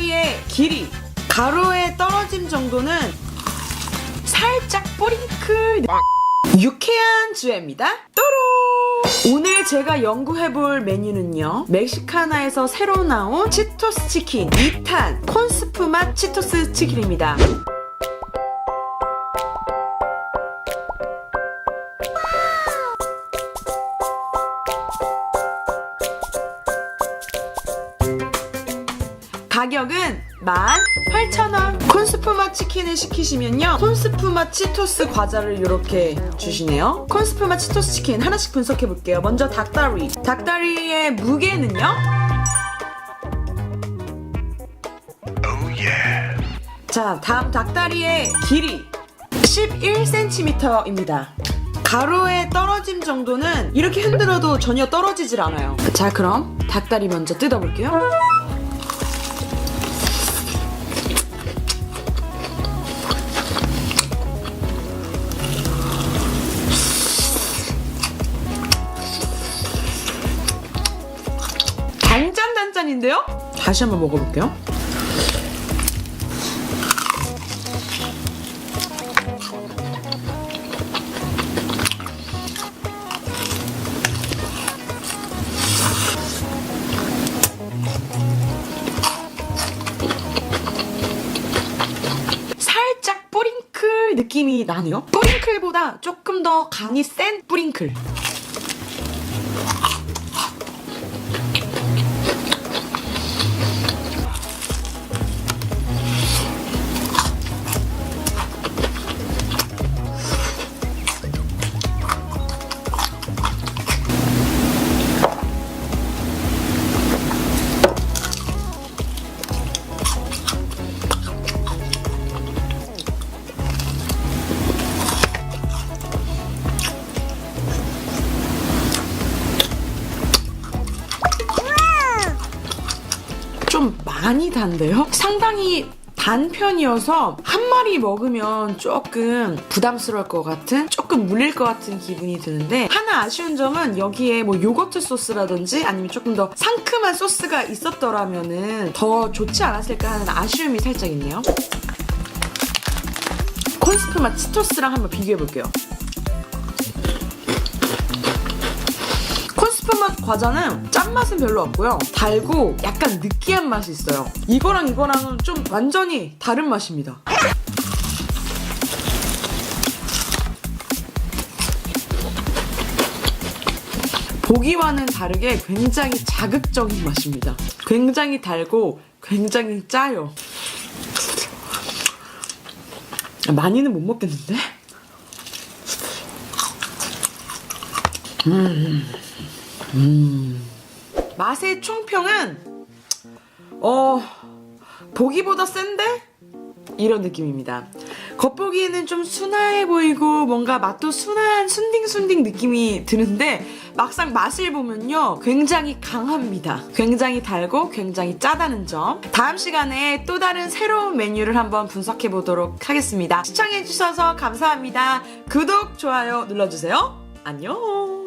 닭다리의 길이 가로의 떨어짐 정도는 살짝 뿌링클 유쾌한 주애입니다. 또로 오늘 제가 연구해볼 메뉴는요 멕시카나에서 새로 나온 치토스 치킨 2탄 콘스프 맛 치토스 치킨입니다. 가격은 18,000원. 콘스프 맛 치킨을 시키시면요. 콘스프 맛 치토스 과자를 이렇게 주시네요. 콘스프 맛 치토스 치킨 하나씩 분석해 볼게요. 먼저 닭다리. 닭다리의 무게는요. 자, 다음 닭다리의 길이 11cm입니다. 가로의 떨어짐 정도는 이렇게 흔들어도 전혀 떨어지질 않아요. 자, 그럼 닭다리 먼저 뜯어볼게요. 짠단짠인데요? 다시 한번 먹어볼게요. 살짝 뿌링클 느낌이 나네요. 뿌링클보다 조금 더 간이 센 뿌링클. 많이 단데요? 상당히 단 편이어서 한 마리 먹으면 조금 부담스러울 것 같은 조금 물릴 것 같은 기분이 드는데 하나 아쉬운 점은 여기에 뭐 요거트 소스라든지 아니면 조금 더 상큼한 소스가 있었더라면은 더 좋지 않았을까 하는 아쉬움이 살짝 있네요. 콘스프 맛 치토스랑 한번 비교해 볼게요. 과자는 짠맛은 별로 없고요. 달고 약간 느끼한 맛이 있어요. 이거랑 이거랑은 좀 완전히 다른 맛입니다. 보기와는 다르게 굉장히 자극적인 맛입니다. 굉장히 달고 굉장히 짜요. 많이는 못 먹겠는데? 맛의 총평은 어 보기보다 센데 이런 느낌입니다. 겉보기에는 좀 순하해 보이고 뭔가 맛도 순한 순딩순딩 느낌이 드는데 막상 맛을 보면요 굉장히 강합니다. 굉장히 달고 굉장히 짜다는 점. 다음 시간에 또 다른 새로운 메뉴를 한번 분석해 보도록 하겠습니다. 시청해 주셔서 감사합니다. 구독 좋아요 눌러주세요. 안녕.